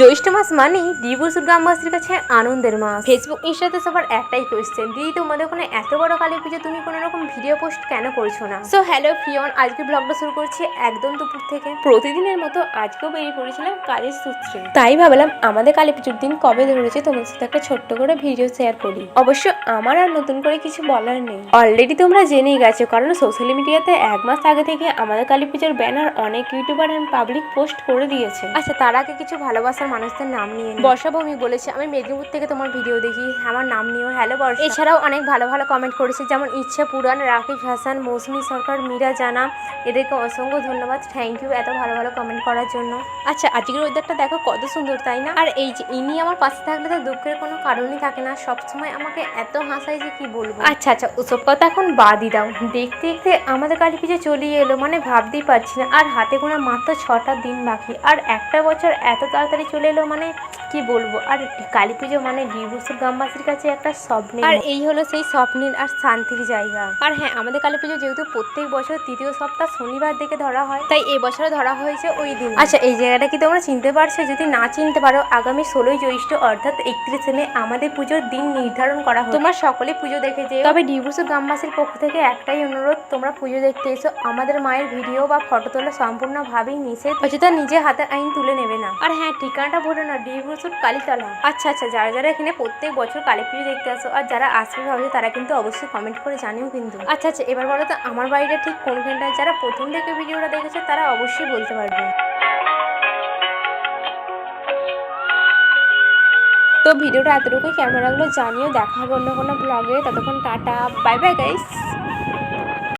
জ্যৈষ্ঠ মাস মানেই ডিবুসুর গ্রামবাসীর কাছে আনন্দের মাস। ফেসবুক ইনস্টাতে সবার একটাই কোয়েশ্চেন দিদি, তোমাদের ওখানে এত বড় কালী পুজো, তুমি কোনো রকম ভিডিও পোস্ট কেন করছ না? সো হ্যালো ফিয়ন আজকে ব্লগটা শুরু করছি একদম দুপুর থেকে। প্রতিদিনের মতো আজকেও বেরিয়ে পড়েছিলাম কাজের সূত্রে। তাই ভাবলাম আমাদের কালী পুজোর দিন কবে ধরেছে তোমার সাথে একটা ছোট্ট করে ভিডিও শেয়ার করি। অবশ্য আমার আর নতুন করে কিছু বলার নেই। অলরেডি তোমরা জেনেই গেছো, কারণ সোশ্যাল মিডিয়াতে এক মাস আগে থেকে আমাদের কালী পুজোর ব্যানার অনেক ইউটিউবার অ্যান্ড পাবলিক পোস্ট করে দিয়েছে। আচ্ছা তার আগে কিছু ভালোবাসার মানুষদের নাম নিয়ে। বর্ষা ভৌমিক বলেছে, আমি মেদিনীপুর থেকে তোমার ভিডিও দেখি, আমার নাম নিয়েও। হ্যালো বর্ষা। এছাড়াও অনেক ভালো ভালো কমেন্ট করেছে, যেমন ইচ্ছা পুরাণ, রাকেশ হাসান, মৌসুমি সরকার, মীরা জানা, এদেরকে অসংখ্য ধন্যবাদ। থ্যাংক ইউ এত ভালো ভালো কমেন্ট করার জন্য। আচ্ছা আজকের ওয়েদারটা দেখো কত সুন্দর, তাই না? আর এই যে ইনি আমার পাশে থাকলে তো দুঃখের কোনো কারণই থাকে না, সবসময় আমাকে এত হাসায় যে কি বলব? আচ্ছা আচ্ছা ওসব কথা এখন বাদই দাও। দেখতে দেখতে আমাদের কালী পুজো চলিয়ে এলো মানে ভাবতেই পারছি না, আর হাতে গোনা মাত্র ছটা দিন বাকি, আর একটা বছর এত তাড়াতাড়ি চলে এলো মানে কি বলব? আর কালী পুজো মানে ডিভোর্সের গ্রামবাসীর কাছে একটা স্বপ্ন আর এই হলো সেই স্বপ্নের আর শান্তির জায়গা। আর হ্যাঁ আমাদের কালী পুজো যেহেতু প্রত্যেক বছর তৃতীয় সপ্তাহ শনিবার দিকে ধরা হয় তাই এবছরে ধরা হয়েছে ওই দিন। আচ্ছা এই জায়গাটা কি তোমরা চিনতে পারছ? যদি না চিনতে পারো আগামী ষোলোই জ্যৈষ্ঠ অর্থাৎ একত্রিশে মে আমাদের পুজোর দিন নির্ধারণ করা হয় তোমরা সকলে পুজো দেখে যে তবে ডিভোর্সের গ্রামবাসীর পক্ষ থেকে একটাই অনুরোধ তোমরা পুজো দেখতে এসো। আমাদের মায়ের ভিডিও বা ফটো তোলা সম্পূর্ণভাবেই নিষেধ। অযথা নিজে হাতে আইন তুলে নেবে না। আর হ্যাঁ ঠিকানাটা বলো না ডিভোর্সুর কালীতলা। আচ্ছা আচ্ছা যারা যারা এখানে প্রত্যেক বছর কালী পুজো দেখতে আসো আর যারা আসবে ভাবছে তারা কিন্তু অবশ্যই কমেন্ট করে জানিও কিন্তু। আচ্ছা আচ্ছা এবার বলো তো আমার বাড়িটা ঠিক কোনখানটায় যারা প্রথম থেকে ভিডিওটা দেখেছে তারা অবশ্যই বলতে পারবে। তো ভিডিওটা এতটুকুই কেমন লাগল জানিও দেখা হবে অন্য কোনো ব্লগে ততক্ষণ টাটা বাই বাই গাইস